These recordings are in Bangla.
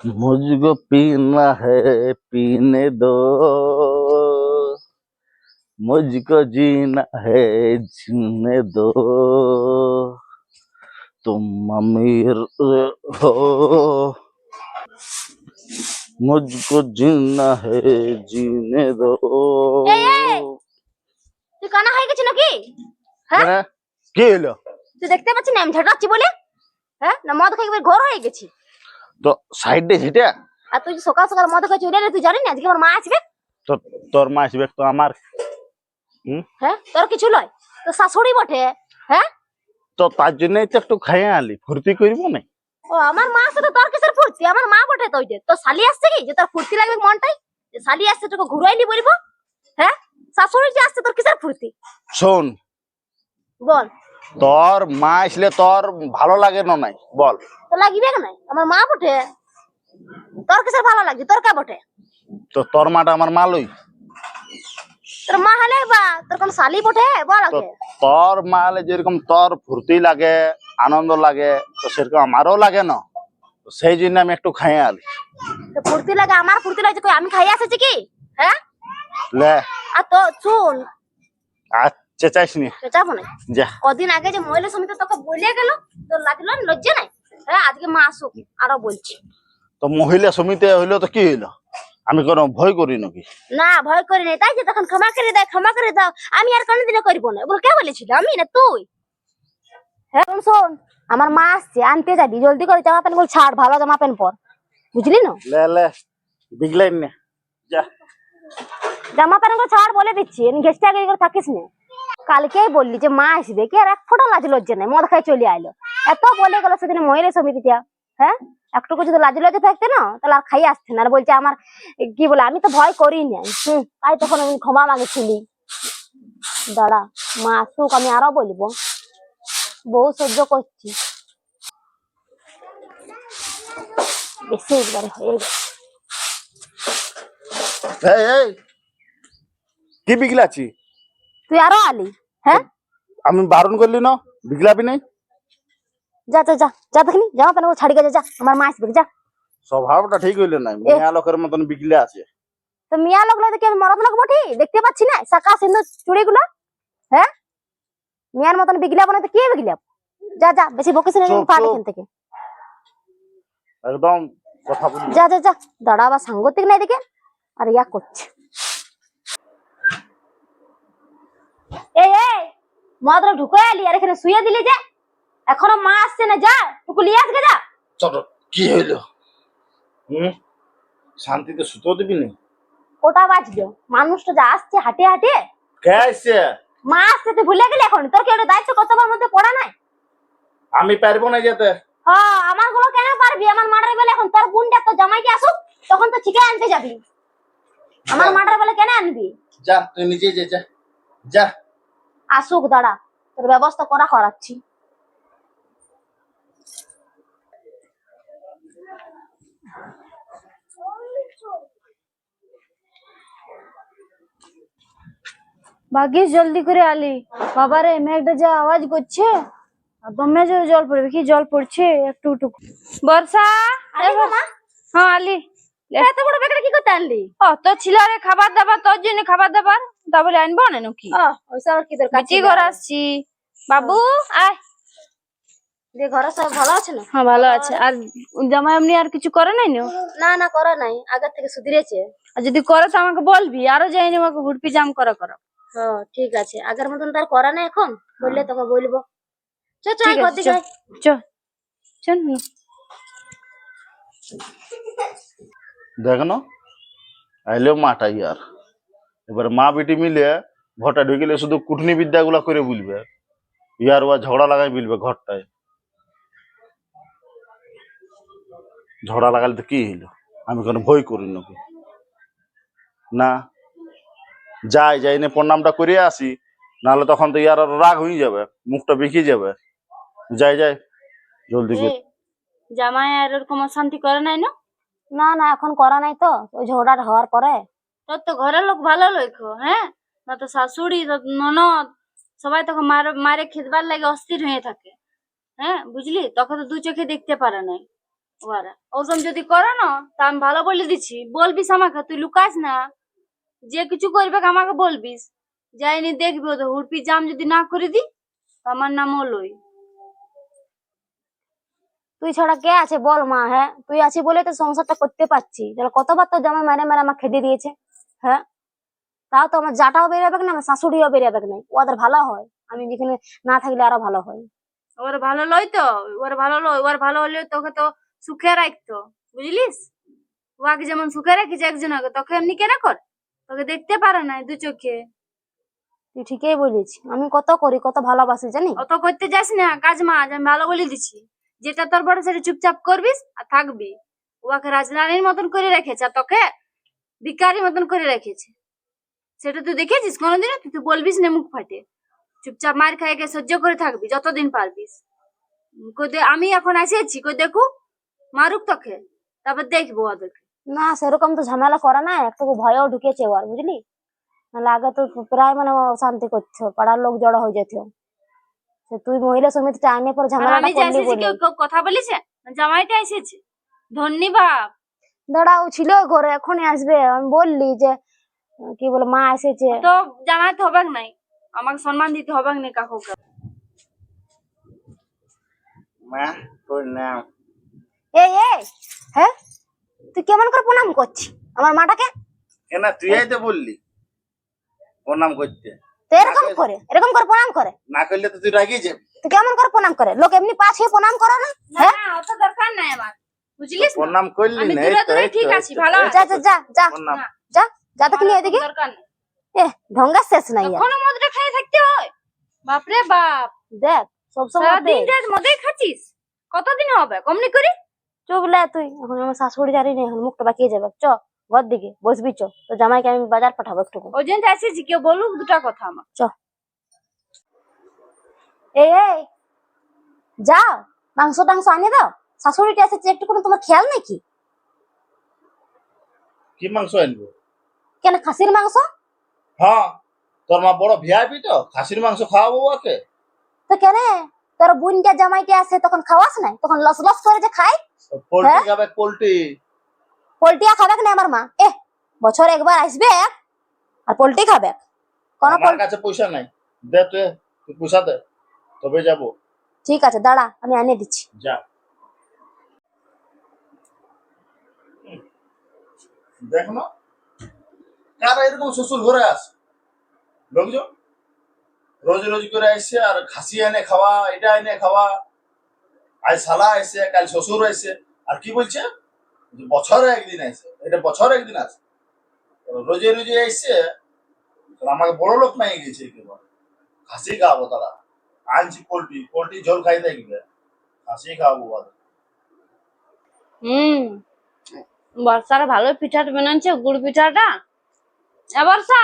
मुझको पीना है पीने दो मुझको जीना है जीने दो तुम अमीर हो मुझको जीना है जीने दो এই, এই! তুই কানা হয়ে গেছি নাকি হ্যাঁ হ্যাঁ? কি হলো তুই দেখতে পাচ্ছিস না আমি ঝাঁটাচ্ছি বলে হ্যাঁ? না মদ খাই ঘর হয়ে গেছি। তো সাইডে সেটা আর তুই যে সকাল সকাল মদ খাই চলে তুই জানি না? আজকে আমার মা আসবে? তো তোর মা আসবে তো আমার? হ্যাঁ? তোর কিছু লয়? তো শাশুড়ি বটে? হ্যাঁ? তো তার জন্যই তো একটু খাইয়ে আনলি ফুর্তি করব না। ও আমার মা আসছে তোর কিসের ফুর্তি? আমার মা বটে তো ওইটা তো শালি আসছে কি? যে তোর ফুর্তি লাগবে মনটাই? যে শালি আসছে তোকে ঘুরাইলি বলব? হ্যাঁ? শাশুড়ি যে আসছে তোর কিসের ফুর্তি? শোন। বল। তোর মা আসলে তোর ভালো লাগে না নাই? বল। তো লাগিবে কেন আমার মা বটে। তোর কিসের ভালো লাগে তোর কে বটে? তো তোর মাটা আমার মালই তোর মা হলে বা তোর কোন শালি বটে? বল আগে। তোর মালে যেরকম তোর ফুর্তি লাগে আনন্দ লাগে তো সেরকম আমারও লাগে না। তো সেই জন্য আমি একটু খাইয়ে আলি তো ফুর্তি লাগে আমার ফুর্তি কই আমি খাই আসেছি কি? হ্যাঁ? লে। আর তো শুন। আর চেঁচাইস নি চাবো না যা। কদিন আগে যে মহিলা সমিতি তোকে বলে গেল তোর লাগল না? লজ্জা নাই? হ্যাঁ আজকে মা আসুক আরও বলছি। তো মহিলা সমিতি হইল তো কি হইল? আমি কোনো ভয় করি নাকি? না ভয় করি তাই যে তখন ক্ষমা করে ক্ষমা করে দাও। আমি আর কোনোদিনও করব না। বলে কে বলেছিল? আমি না তুই? হ্যাঁ শোন, আমার মা আসছে আনতে যাবি। জলদি করে জামা প্যান্টগুলো ছাড় ভালো জামা প্যান্ট পর। বুঝলি না? লে লে বিগলাইন না। যা। জামা প্যান্টগুলো ছাড় বলে দিচ্ছি। ঘেসটা থাকিস না। কালকেই বললি যে মা আসবে, কি আর এক ফোঁটা লাজ লজ্জা নাই, মদ খাই চলে আইলো। এত বলে গেল সেদিন মহিলা সমিতিটা হ্যাঁ? একটুকু যদি লাজ লজ্জা থাকতে না, তাহলে আর খাই আসতে না। আর বলছে আমার, কি বলে, আমি তো ভয় করি না। হুম, তাই তখন আমি ক্ষমা মাগেছিলি। দাঁড়া, মা আসুক, আমি আরও বলব। বউ সহ্য করছি। বেশি কি বিগলাছি তুই আরও আলি হ্যাঁ? আমি বারণ করলি না বিগলাবি নাই? যা যা যা যা দেখিনি জামা প্যান্টগুলো ছাড়ি গেছে যা আমার মা আসবে যা। স্বভাবটা ঠিক হইল না মেয়া লোকের মতন বিগলে আছে। তো মিয়া লোক দেখি আমি মরদ লোক বটি? দেখতে পাচ্ছি না শাকা সিন্ধু চুড়ি গুলো হ্যাঁ? মিয়ার মতন বিগলাবো না তো কে বিগলাব যা যা বেশি বকিস না চুপ। এখান থেকে। একদম কথা বলি যা যা যা দাঁড়া বা সাংগতিক নাই দেখে? আর ইয়া করছে এই এই ঢুকে আলি আর এখানে শুয়ে দিলি যে এখনও মা আসছে না যা টুকু লিয়ে আসবে যা। চল কি হইল? হুম? শান্তিতে সুতো দিবি না? ওটা বাজলো। মানুষটা যা আসছে হাঁটে হাঁটে কে আসছে? মা আসছে তুই ভুলে গেলি এখন? তোর কি ওটা দায়িত্ব কর্তব্যের মধ্যে পড়া নাই? আমি পারব না যেতে। হ্যাঁ আমারগুলো কেন পারবি? আমার মাটার বেলা এখন তোর বোনটা তো জামাইকে আসুক তখন তো ঠিকই আনতে যাবি। আমার মাটার বেলা কেন আনবি? যা তুই নিজে যা যা। যা। আসুক দাঁড়া। তোর ব্যবস্থা করা করাচ্ছি। ভাগ্যিস জলদি করে আলি। বাবারে মেঘটা যা আওয়াজ করছে দমে জল পড়বে কি জল পড়ছে? একটু একটু। বর্ষা হ্যাঁ আলি। এত বড় কি করতে আনলি? ও তোর ছিল রে খাবার দাবার তোর জন্য খাবার দাবার তা বলে আনব না নাকি? ও ওইসব কি দরকার বিটি ঘর আসছি। বাবু আয়। ঘরে সব ভালো আছে না? হ্যাঁ ভালো আছে। আর জামাই এমনি আর কিছু করে নাই না? না না করা নাই। আগের থেকে সুধরেছে। আর যদি করে তো আমাকে বলবি আরও যাইনি আমাকে ঘুরপি জাম করা করা। হ্যাঁ ঠিক আছে। আগের মতন তার করা নাই এখন? বললে তোকে বলব। চ। চ চল। দেখ আইলেও মাটা ইয়ার। এবার মা বেটি মিলে ঘরটা ঢুকিলে শুধু কুটনি বিদ্যা গুলা করে বলবে। ইয়ার ওয়া ঝগড়া লাগাই বলবে ঘরটায়। ঝগড়া লাগালে তো কি হইল? আমি কোনো ভয় করি নাকি না, যাই যাই না প্রণামটা করে আসি। নাহলে তখন তো ইয়ার রাগ হয়ে যাবে, মুখটা বেঁকে যাবে। যাই যাই, জলদি জামাই আর ওরকম অশান্তি করে নাই না? না না, এখন করা নাই তো। ওই ঝগড়াটা হওয়ার পরে। তোর তো ঘরের লোক ভালো লোক হ্যাঁ? না তো শাশুড়ি ননদ, সবাই তোকে মার, মারে খেদবার লাগে, অস্থির হয়ে থাকে। হ্যাঁ বুঝলি? তোকে তো দু চোখে দেখতে পারে নাই। ওরা ওরকম যদি করে না, তা আমি ভালো বলে দিচ্ছি। বলবিস আমাকে, তুই লুকাস না। যে কিছু করবে আমাকে বলবিস। যাইনি দেখবি, ওদের হুড়পি জাম যদি না করে দি, আমার নাম লই। তুই ছাড়া কে আছে বল মা হ্যাঁ? তুই আছি বলে তো সংসারটা করতে পারছি। তাহলে কতবার তো জামাই মেরে মেরে আমার খেতে দিয়েছে হ্যাঁ? তাও তো আমার জাটাও বেরোবে না আমার শাশুড়িও বেরোবে না। ওদের ভালো হয়। আমি যেখানে না থাকলে আরও ভালো হয়। ওর ভালো লই তো ওর ভালো লই ওর ভালো হলে তোকে তো সুখে রাখতো। বুঝলিস? ওকে যেমন সুখে রাখিস একজনকে তোকে এমনি কেন কর? তোকে দেখতে পারে না দু চোখে। তুই ঠিকই বলিস আমি কত করি কত ভালোবাসি জানি অত করতে যাস না কাজ মা আমি ভালো বলে দিচ্ছি। যেটা তোর বড় সেটা চুপচাপ করবিস আর থাকবি। ওকে রাজনারীর মতন করে রেখেছে আর তোকে ভিকারির মতন করে রেখেছে। সেটা তুই দেখেছিস কোনোদিনও? তুই বলবিস না মুখ ফাটে। চুপচাপ মার খাই খেয়ে সহ্য করে থাকবি, যতদিন পারবিস। আমি এখন এসেছি, কই দেখু, মারুক তোকে, তারপর দেখব ওদেরকে। না, সেরকম তো ঝামেলা করা না একটু ভয়ও ঢুকেছে ওর বুঝলি? নাহলে আগে তো প্রায় মানে ও শান্তি করছ পাড়ার লোক জড়ো হয়ে যেত। তুই মহিলা সমিতিটা আইনে পর আর ঝামেলাটা আমি যে করলি বলে। কেউ কেউ কথা বলেছে? জামাইটা এসেছে। ধন্যবাদ দাঁড়াও ছিল ঘরে এখনই আসবে। আমি বললি যে কি বলে মা এসেছে। তো জানাতে হবে নাই। আমাকে সম্মান দিতে হবে না কাকুকে। মা প্রণাম এই এই হ্যাঁ তুই কেমন করে প্রণাম করছিস? আমার মাটাকে? কেন তুই আইতে বললি। প্রণাম করতে। তো এরকম করে এরকম করে প্রণাম করে। না করলে তো তুই রাগিয়ে যাবি। কেমন করে প্রণাম করে? লোক এমনি পাছে প্রণাম করে না? হ্যাঁ? অত দরকার নাই আমার। বুঝলিস প্রণাম করলি আমি না দূরে দূরে ঠিক আছি, ভালো যা যা যা যা। যা যা তো নিয়ে এদিকে। দরকার নেই। এ ঢঙ্গা শেষ নাই। এখনও মদটা খেয়ে থাকতে হয়? বাপরে বাপ। দেখ সবসময় সারাদিন রাত মদেই খাচ্ছিস? কতদিন হবে? কমনি করি? চুপ লে তুই এখন আমার শাশুড়ি জানি না এখন মুখটা বাকিয়ে যাবে। চ। ঘর দিকে। বসবি চ। তো জামাইকে আমি বাজার পাঠাবো একটু ওই জন্য কেউ বলুক দুটা কথা আমার। এই এই। যাও মাংস টাংস আনিয়ে দাও। শাশুড়িটা এসেছে একটু কোনো তোমার খেয়াল নাকি? কি মাংস আনব? কেন খাসির মাংস? হ্যাঁ তোর মা বড় ভিআইপি তো খাসির মাংস খাওয়াবো ওকে। তো কেন? তোর বোনটা জামাইটা আছে তখন খাওয়াস নাই? তখন লস লস করে যে খায়। পোল্ট্রি হ্যাঁ? খাবে পোল্ট্রি। পোল্টিয়া খাবে না আমার মা? এ বছর একবার আসবে আর পোল্ট্রি খাবে কোন আমার কাছে পয়সা নাই। দে তুই তুই পয়সা দে তবে যাব। ঠিক আছে দাঁড়া আমি আনিয়ে দিচ্ছি। যা। দেখ না কারা এরকম শ্বশুর ঘরে আসে লোকজন? রোজ রোজ করে আসছে আর খাসি এনে খাওয়া এটা এনে খাওয়া। আজ শালা আসছে কাল শ্বশুর আসছে আর কি বলছে? বছরে একদিন আসে এটা বছরে একদিন আসে রোজে রোজে আসছে তাহলে আমাকে বড় লোক নাই গেছে একেবারে। খাসি খাওয়াবো তারা। আনছি পোল্ট্রি পোল্ট্রি ঝোল খাই দেখবে খাসি খাওয়াবো ওদের। হুম। বর্ষার ভালো পিঠাটা বানাচ্ছে গুড় পিঠাটা? এ বর্ষা!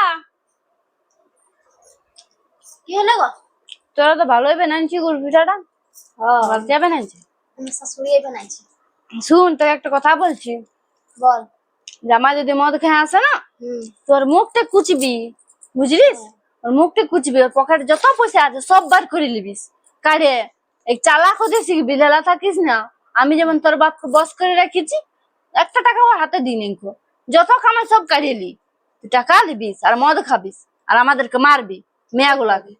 কি হলো গো? তোরা তো ভালোই বানাচ্ছি গুড় পিঠাটা। বর্ষা বানাচ্ছে আমি শাশুড়ি বানাইছি। শুন তোকে একটা কথা বলছি। বল। জামা যদি মদ খেয়ে আসে না তোর মুখটা কুচবি বুঝলিস? ওর মুখটা কুচবি ওর পকেটে যত পয়সা আছে সব বার করে নিবিস। কারে এই চালাক হতে শিখবি লেলা থাকিস না। আমি যেমন তোর বাপকে বস করে রেখেছি একটা টাকা ওর হাতে দিই নিকো যত কামাই সব কাড়িয়ে লি। তুই টাকা দিবিস আর মদ খাবিস আর আমাদেরকে মারবি মেয়াগুলাকে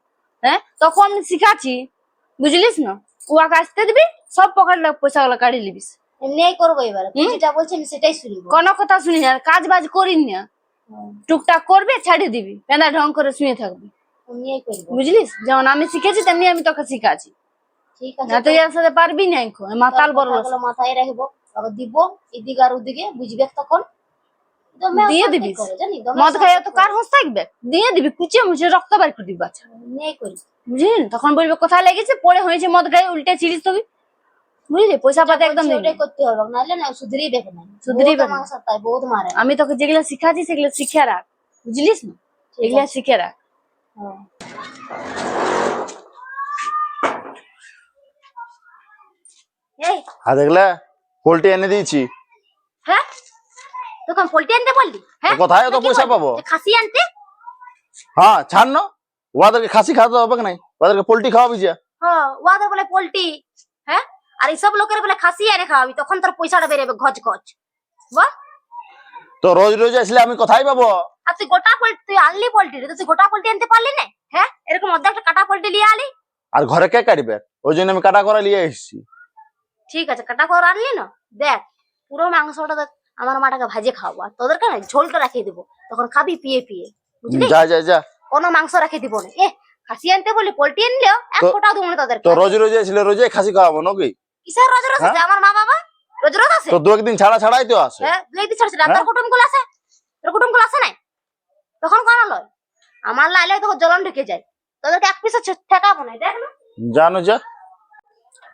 হ্যাঁ? তখন আমি শিখাচ্ছি বুঝলিস না? উয়াকে আসতে দিবি সব পকেট পয়সা গুলো কাড়িয়ে লিবিস এমনিই করব এবার। যেটা বলছি আমি সেটাই শুনব। কোনো কথা শুনি না কাজ বাজ করিস না টুকটাক করবে ছাড়িয়ে দিবি। পেঁদা ঢং করে শুয়ে থাকবি। বুঝলিস? যেমন আমি শিখেছি তেমনি আমি তোকে শিখাচ্ছি। না তুই এর সাথে পারবি না এখন মাতাল বড় মাথায় রাখব। আবার দিব এদিকে আর ওদিকে বুঝবে তখন? দিয়ে। করে, দমে মদ খাইয়া তো কার হোস থাকবে? দিয়ে দিবি কুচিয়ে মুচিয়ে রক্ত বার করে দিবি বাচ্চা। করে। বুঝলি? তখন বলবে কোথায় লেগেছে? পরে হয়েছে মদ খাই উল্টে চিরিস তুমি বুঝলি? পয়সা পাতে একদম বলছি ওটাই করতে হবে নাহলে না দেবে না শুধরিয়ে বহুত দেবে না। আমার বহুত মারে। আমি তোকে যেগুলো শিখাচ্ছি সেগুলো শিখে রাখ। বুঝলিস না? এগুলো শিখে রাখ। হ্যাঁ। হ্যাঁ দেখলে? পোল্ট্রি এনে দিয়েছি। হ্যাঁ? তখন পোল্ট্রি আনতে বললি? হ্যাঁ? কোথায়? নাকি পয়সা পাবো? খাসি আনতে? হ্যাঁ ছাড় না। ওদেরকে খাসি খাওয়াতে হবে কি নাই? ওদেরকে পোল্ট্রি খাওয়াবি যে। হ্যাঁ ওদের বলে পোল্ট্রি। হ্যাঁ? আর এইসব লোকের বলে খাসি এনে খাওয়াবি তখন তোর পয়সাটা বেরোবে গজ গজ তো রোজ রোজ আসলে আমি কোথায় পাবো? আর তুই গোটা পোল্ট্রি তুই আনলি পোল্ট্রি তুই গোটা পোল্ট্রি আনতে পারলি না? হ্যাঁ? এরকম অর্ধেকটা কাটা পোল্ট্রি নিয়ে আলি। আর ঘরে কে কাটবে? ওই জন্য আমি কাটা করে নিয়ে এসেছি। ঠিক আছে কাটা করে আনলি না? দেখ পুরো মাংসটা দেখ আমার মাটাকে ভাজে খাওয়াবো। আর তোদেরকে না ঝোলটা রাখিয়ে দেবো তখন খাবি পিয়ে পিয়ে। বুঝলি? যা যা যা। কোনো মাংস রাখে দিব না। এ খাসি আনতে বলি পোল্ট্রি আনলেও এক ফোটাও দেবো না তাদেরকে। তো রোজ রোজ আসলে রোজই খাসি খাওয়াবো নাকি? কিসের রোজ রোজ আছে? আমার মা বাবা রোজ রোজ আছে? তো দু একদিন ছাড়া ছাড়াই তো আসে হ্যাঁ দুই দিন ছাড়ছে ডাক্তার হ্যাঁ? কুটুমগুলো আছে? তোর কুটুমগুলো আছে নাই? তখন কোন লয়? আমার লাইলে তখন জ্বলন ঢুকে যায়। তোদেরকে এক ঠেকাবো না দেখ না। জানো যা।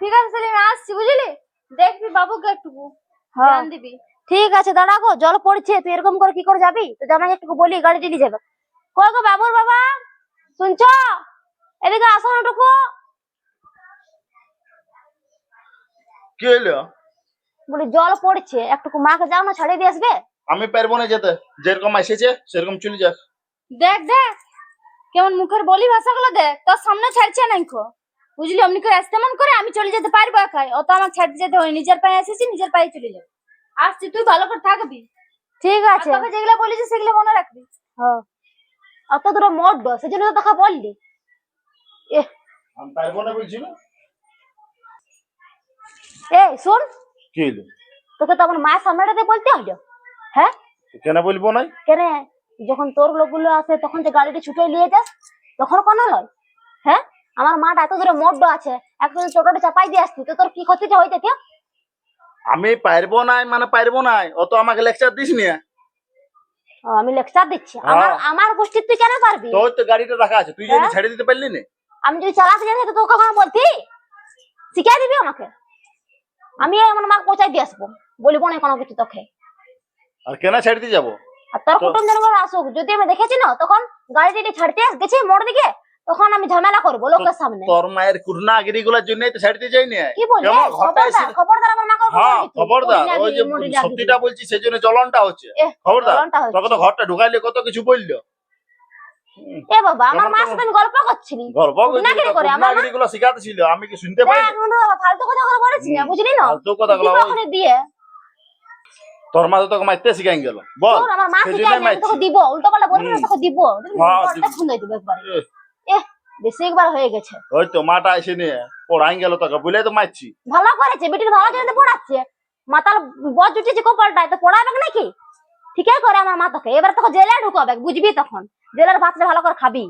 ঠিক আছে সেলিম আসছি বুঝলি? দেখবি বাবুকে একটু। ধ্যান দিবি। ঠিক আছে দাঁড়া গো জল পড়ছে তুই এরকম করে কি করে যাবি? তো জামাই একটু বলি গাড়ি টেনে যাবে। কই গো বাবুর বাবা? শুনছ? এদিকে আসো না টুকু। কি হইল বলি জল পড়ছে একটু মাকে যাও না ছাড়িয়ে দিয়ে আসবে? আমি পারব না যেতে যেরকম এসেছে সেরকম চলে যাক। দেখ দেখ কেমন মুখের বলি ভাষাগুলো দেখ তোর সামনে ছাড়ছে নাই খো বুঝলি অমনি করে তেমন করে আমি চলে যেতে পারব একাই। অত আমার ছাড়তে যেতে হয় নিজের পায়ে এসেছি নিজের পায়ে চলে যাব। আসছি তুই ভালো করে থাকবি। ঠিক আছে। তোকে যেগুলো বলেছি সেগুলো মনে রাখবি। হ্যাঁ। অত দূর মোট সেজন্য তো তোকে বললি। এ আমি পারব না বলছি না? এই শোন। কি হইল? তোকে তো আমার মায়ের সামনেটাতে বলতে হলো হ্যাঁ? কেন বলব নাই? কেন? যখন তোর লোকগুলো আসে তখন যে গাড়িটা ছুটে নিয়ে যাস তখন কোনো লয়? হ্যাঁ? আমার মাটা এত দূরে মোড্ড আছে একটু টোটোটা চাপাই দিয়ে আসতি তো তোর কি ক্ষতিটা হইতে কে আমি পারব নাই মানে পারব নাই। অত আমাকে লেকচার দিস নি। আমি লেকচার দিচ্ছি। আমার হ্যাঁ। আমার গোষ্ঠীর তুই কেন পারবি? তোর তো গাড়িটা রাখা আছে তুই যদি হ্যাঁ? ছেড়ে দিতে পারলি না? আমি যদি চালাতে জানি তো তোকে কখনো বলতি। শিখাই দিবি আমাকে? আমি আমার মাকে পৌঁছাই দিয়ে আসব। বলব না কোনো কিছু তোকে। আর কেন ছেড়ে দিয়ে যাব? আর তোর কুটুম জনগণ আসুক যদি আমি দেখেছি না তখন গাড়ি টেনে ছাড়তে আস- গেছি মোড় দিকে তখন আমি ঝামেলা করব লোকের সামনে। তোর মায়ের কুরনা গিরি গুলার জন্যই তো ছেড়ে দিয়ে যাই না? কি এই, খবরদার খবরদার আমার খবর হ্যাঁ খবরদার। ওই যে সত্যিটা বলছি সেই জন্য জ্বলনটা হচ্ছে। খবরদার। তোকে তো ঘরটা ঢুকাইলে কত কিছু বলল? এ বাবা আমার কেমন মার সাথে আমি গল্প করছিলি? গল্প করে আমার? শিখাতে ছিল আমি কি শুনতে পাই দেখ বন্ধু বাবা, ফালতু কথা বলেছি না বুঝলি না? ফালতু কথা ওখানে দিয়ে? তোর মা তো তোকে মারতে শিখাই গেল। বল তোর আমার মা শিখাই তোকে দিব? উল্টো পাল্টা বলবি না তোকে দিব? হ্যাঁ, বড়টা দিব। একবারে। এহ বেশি একবার হয়ে গেছে। ওই তো মাটা এসে নিয়ে পড়াই গেল তোকে বলে তো মারছি। ভালো করেছে বেটির ভালো জন্য পড়াচ্ছে। মাতাল বজ উঠেছে কপালটায় তো পড়াবে নাকি? ঠিকই করে আমার মা তোকে। এবার তোকে জেলে ঢুকাবে বুঝবি তখন? জেলের ভাতটা ভালো করে খাবি।